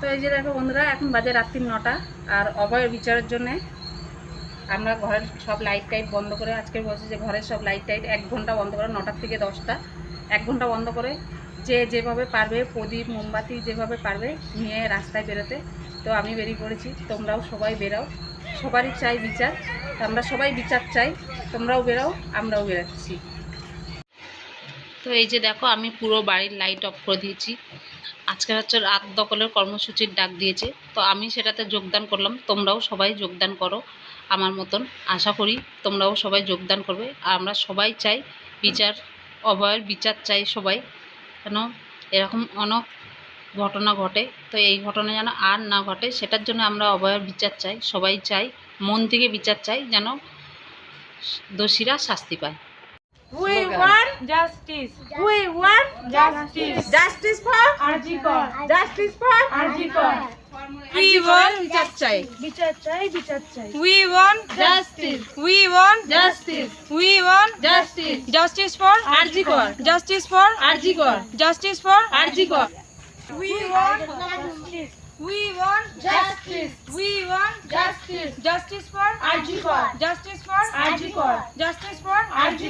তো এই যে দেখো বন্ধুরা, এখন বাজে রাত্রি নটা আর অভয়ের বিচারের জন্য আমরা ঘরের সব লাইট টাইট বন্ধ করে আজকে বলছি যে ঘরের সব লাইট টাইট এক ঘণ্টা বন্ধ করে, নটার থেকে দশটা। এক ঘণ্টা বন্ধ করে যে যেভাবে পারবে, প্রদীপ, মোমবাতি যেভাবে পারবে নিয়ে রাস্তায় বেরোতে। তো আমি বেরিয়ে পড়েছি, তোমরাও সবাই বেরাও। সবারই চাই বিচার আমরা সবাই বিচার চাই, তোমরাও বেরাও, আমরাও বেরাচ্ছি। তো এই যে দেখো, আমি পুরো বাড়ির লাইট অফ করে দিয়েছি। আজকে হচ্ছে রাত দখলের কর্মসূচির ডাক দিয়েছে। তো আমি সেটাতে যোগদান করলাম। তোমরাও সবাই যোগদান করো আমার মতন। আশা করি তোমরাও সবাই যোগদান করবে। আর আমরা সবাই চাই বিচার, অভয়ের বিচার চাই সবাই। কেন? এরকম অনেক ঘটনা ঘটে। তো এই ঘটনা যেন আর না ঘটে, সেটার জন্য আমরা অভয়ের বিচার চাই। সবাই চাই, মন থেকে বিচার চাই যেন দোষীরা শাস্তি পায়। We want justice. We want justice. Justice for Arjikor. Justice for Arjikor. We want বিচার চাই বিচার চাই বিচার চাই We want justice. We want justice. We want justice. Justice for RG Kar Justice for RG Kar Justice for RG Kar We want justice. We want justice. We want justice. Justice for. Justice for Arjikor. Justice for Arjikor.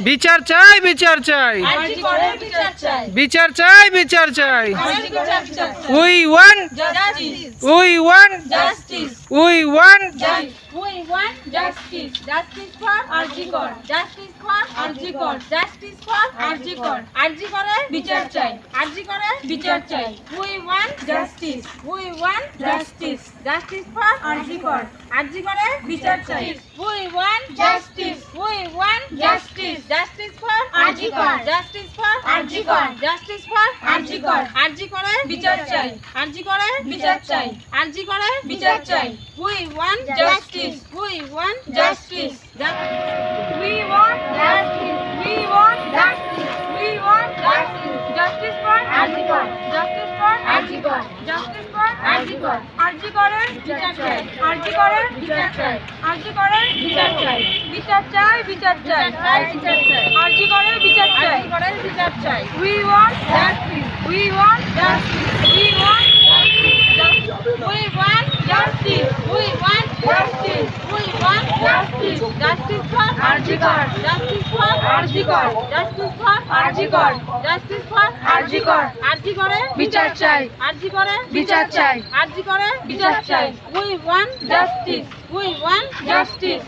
বিচার চাই বিচার চাই বিচার চাই বিচার চাই we want justice we want justice we want বিচার চাই Arjikore বিচার চাই We want justice. We want justice. বিচার চাই We want justice. We want justice. Justice for Arjikor. Justice for Arjikor. Justice for Arjikor. Arjikore বিচার চাই Arjikore বিচার বিচার চাই We want justice. We want justice. We want justice. We want justice. We want justice. Justice for Arjikor. Justice for Arjikor. Arjikor. Arjikoরের বিচার চাই Arjikoরের বিচার চাই Arjikoরের বিচার চাই বিচার চাই বিচার চাই বিচার চাই Arjikoরের বিচার চাই আরজিকরের বিচার চাই We want justice. We want justice. We want justice. We want justice. We want justice. We want justice. Justice for Arjikor. Justice for Arjikor. Justice for Arjikor. Justice for Arjikor. Arjikore বিচার চাই Arjikore বিচার চাই Arjikore বিচার চাই We want justice. We want justice.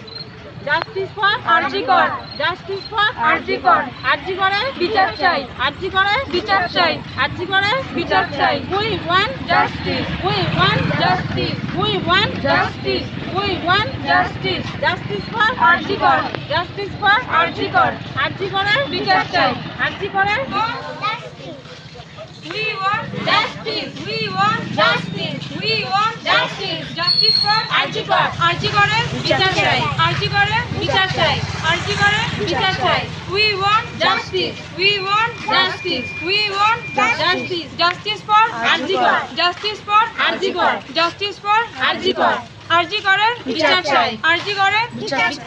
Justice for Arjikor. Justice for Arjikor. Arjikore বিচার চাই Arjikore বিচার চাই Arjikore বিচার চাই We want justice. We want justice. We want justice. We want justice. Justice for Arjikor. Justice for Arjikor. Arjikore বিচার চাই Arjikore We want justice. We want justice. We want justice. Justice for Arjikor. Arjikore বিচার চাই Arjikore বিচার চাই Arjikore বিচার চাই We want justice. We want justice. We want justice. Justice for Arjikor. Justice for Arjikor. Justice for Arjikor. আরজিকরের বিচার চাই। আরজিকরের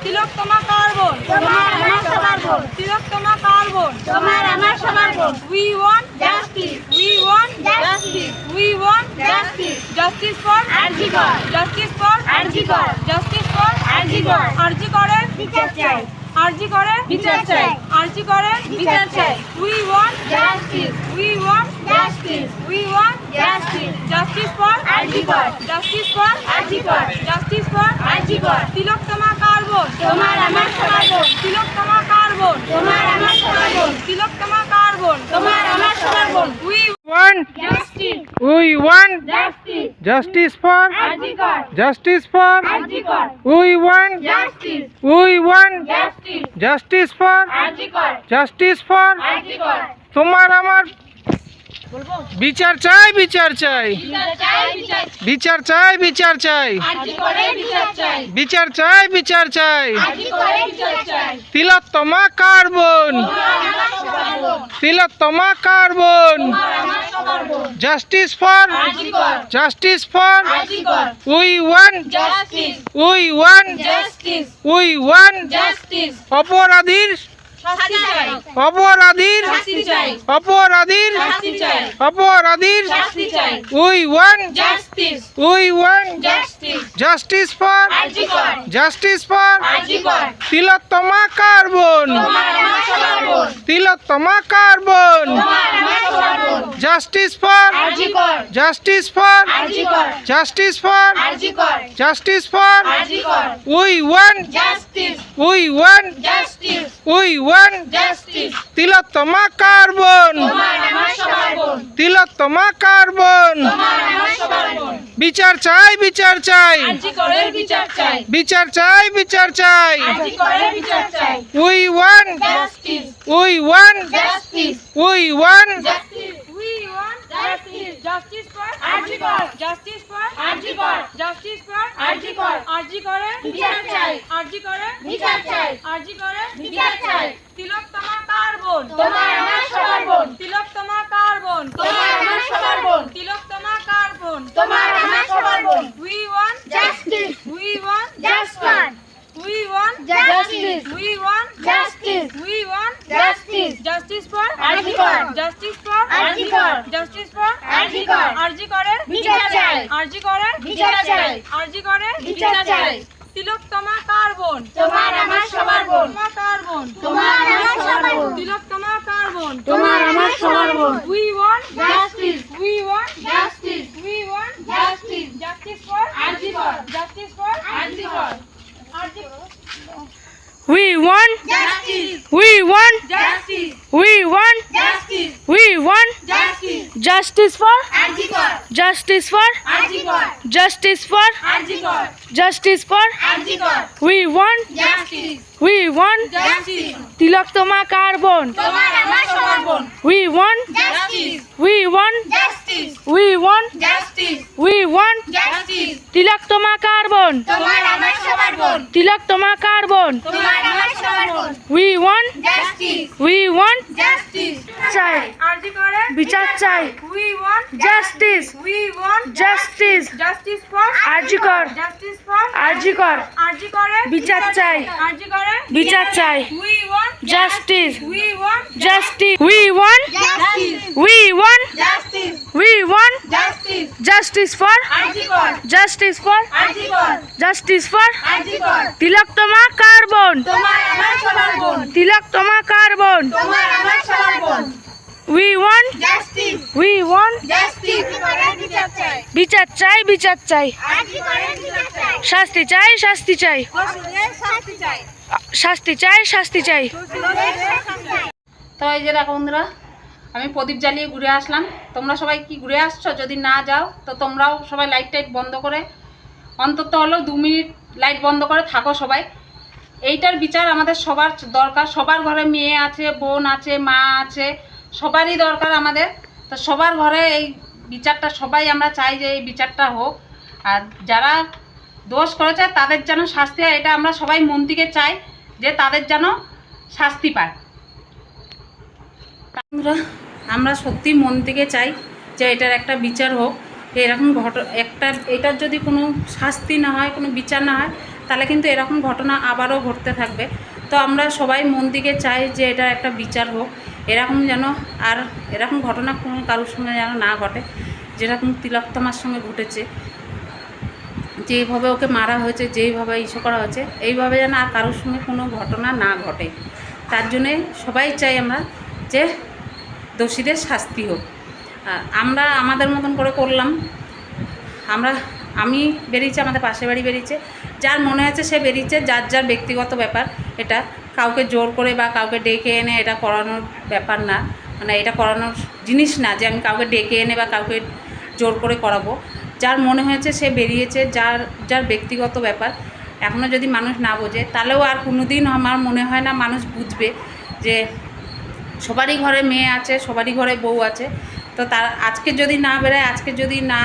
তিলোত্তমা কার বোন তোমার আমার সবার বোন তিলোত্তমা কার বোন তোমার আমার সবার বোন we want justice we want justice we want justice justice for RG Kar justice for RG Kar justice for RG Kar আরজিকরের বিচার চাই। আরজিকরের বিচার চাই। আরজিকরের বিচার চাই। We want justice we want justice we want justice for RG Kar justice for RG Kar justice for R G Kar তিলোত্তমা কার বোন তোমার আমার সবার বোন তিলোত্তমা কার বোন তোমার আমার সবার বোন তিলোত্তমা কার বোন তোমার আমার সবার বোন we want justice we want justice justice for R G Kar justice for R G Kar we want justice we want justice justice for R G Kar justice for R G Kar তোমার আমার বিচার চাই বিচার চাই। বিচার চাই বিচার চাই। বিচার চাই বিচার চাই। তিলোত্তমা কার বোন তিলোত্তমা কার? বোন justice for justice for we want we want we want অপরাধীর অপরাধীর অপরাধীর অপরাধীর we want we want justice. For justice for Tilottama carbon. Tilottama carbon. Justice for justice for justice for justice for we want we want justice. We want Tilottama carbon. Tilottama কার্বন। বিচার চাই বিচার চাই। বিচার চাই। বিচার চাই we want we want we want Arjikar. Justice for Arjikar. Justice for Arjikar. Arjikare বিচার চাই। Arjikare বিচার চাই। Arjikare বিচার চাই। তিলোত্তমা কার বোন? তোমার আমার সবার বোন। তিলোত্তমা কার বোন? তোমার আমার সবার বোন। তিলোত্তমা কার বোন? তোমার আমার সবার বোন। We want justice. We want justice. We want justice. We want justice. We want justice. Justice for Arjikar. Justice for Arjikar. Justice for Arjikar. আরজিকরের বিচার চাই। আরজিকরের বিচার চাই। আরজিকরের বিচার চাই। তিলোত্তমা কার বোন তোমার আমার সবার বোন। তোমা কার বোন তোমার আমার সবার বোন। তিলোত্তমা কার বোন তোমার আমার সবার বোন। We want Justice. We want Justice. We want Justice. Justice for We want justice. We want justice. We want justice. We won. justice. Justice for Arjikor. Justice for Arjikor. Justice for Arjikor. Justice for. We want Justice. We want Justice. Tilottama carbon তোমার আমার সবার বোন। We want Justice. We want Justice. We want Justice. We want Justice. Tilottama carbon তোমার আমার সবার বোন। তোমার আমার সবার বোন। We want Justice. We want Justice. চাই আরজিকরের বিচার চাই। Justice justice justice for R G Kar justice for R G Kar বিচার চাই বিচার চাই justice justice we want we want we want justice for justice for justice for R G Kar. Tilottama carbon সবার বোন। Carbon we want Justice. We want Justice. বিচার চাই। বিচার চাই বিচার চাই। শাস্তি চাই শাস্তি চাই শাস্তি চাই। শাস্তি চাই। তো এই যে দেখো বন্ধুরা আমি প্রদীপ জ্বালিয়ে ঘুরে আসলাম তোমরা সবাই কি ঘুরে আসছো যদি না যাও তো তোমরাও সবাই লাইট টাইট বন্ধ করে অন্তত হলেও দু মিনিট লাইট বন্ধ করে থাকো সবাই এইটার বিচার আমাদের সবার দরকার সবার ঘরে মেয়ে আছে বোন আছে মা আছে সবারই দরকার আমাদের। তো সবার ঘরে এই বিচারটা সবাই আমরা চাই যে এই বিচারটা হোক। আর যারা দোষ করেছে তাদের যেন শাস্তি হয়, এটা আমরা সবাই মন থেকে চাই যে তাদের যেন শাস্তি পায়। বন্ধুরা আমরা সত্যি মন থেকে চাই যে এটার একটা বিচার হোক। এরকম ঘট, একটা, এটার যদি কোনো শাস্তি না হয়, কোনো বিচার না হয়, তাহলে কিন্তু এরকম ঘটনা আবারও ঘটতে থাকবে। তো আমরা সবাই মন থেকে চাই যে এটার একটা বিচার হোক। এরকম যেন আর এরকম ঘটনা কোনো কারোর সঙ্গে যেন না ঘটে, যেরকম তিলোত্তমার সঙ্গে ঘটেছে যেইভাবে ওকে মারা হয়েছে যেইভাবে ইস্যু করা হয়েছে, এইভাবে যেন আর কারোর সঙ্গে কোনো ঘটনা না ঘটে। তার জন্যে সবাই চাই আমরা যে দোষীদের শাস্তি হোক। আমরা আমাদের মতন করে করলাম। আমরা, আমি বেরিয়েছি, আমাদের পাশে বাড়ি বেরিয়েছে। যার মনে আছে সে বেরিয়েছে, যার যার ব্যক্তিগত ব্যাপার, এটা কাউকে জোর করে বা কাউকে ডেকে এনে এটা করানোর ব্যাপার না। মানে এটা করানোর জিনিস না যে আমি কাউকে ডেকে এনে বা কাউকে জোর করে করাবো। যার মনে হয়েছে সে বেরিয়েছে, যার যার ব্যক্তিগত ব্যাপার। এখনও যদি মানুষ না বোঝে, তাহলেও আর কোনো দিন আমার মনে হয় না মানুষ বুঝবে যে সবারই ঘরে মেয়ে আছে, সবারই ঘরে বউ আছে। তো তার, আজকে যদি না বেরোয়, আজকে যদি না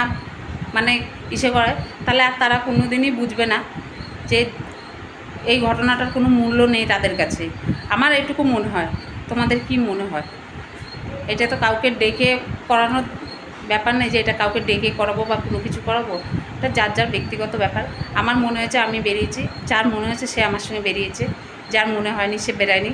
মানে ইসে করে তাহলে আর তারা কোনো দিনই বুঝবে না যে এই ঘটনাটার কোনো মূল্য নেই তাদের কাছে। আমার এটুকু মনে হয়। তোমাদের কি মনে হয়? এটা তো কাউকে ডেকে করানোর ব্যাপার নেই যে এটা কাউকে ডেকে করাবো বা কোনো কিছু করাবো। এটা যার যার ব্যক্তিগত ব্যাপার। আমার মনে হয়েছে আমি বেরিয়েছি। যার মনে হয়েছে সে আমার সঙ্গে বেরিয়েছে। যার মনে হয়নি সে বেরায়নি।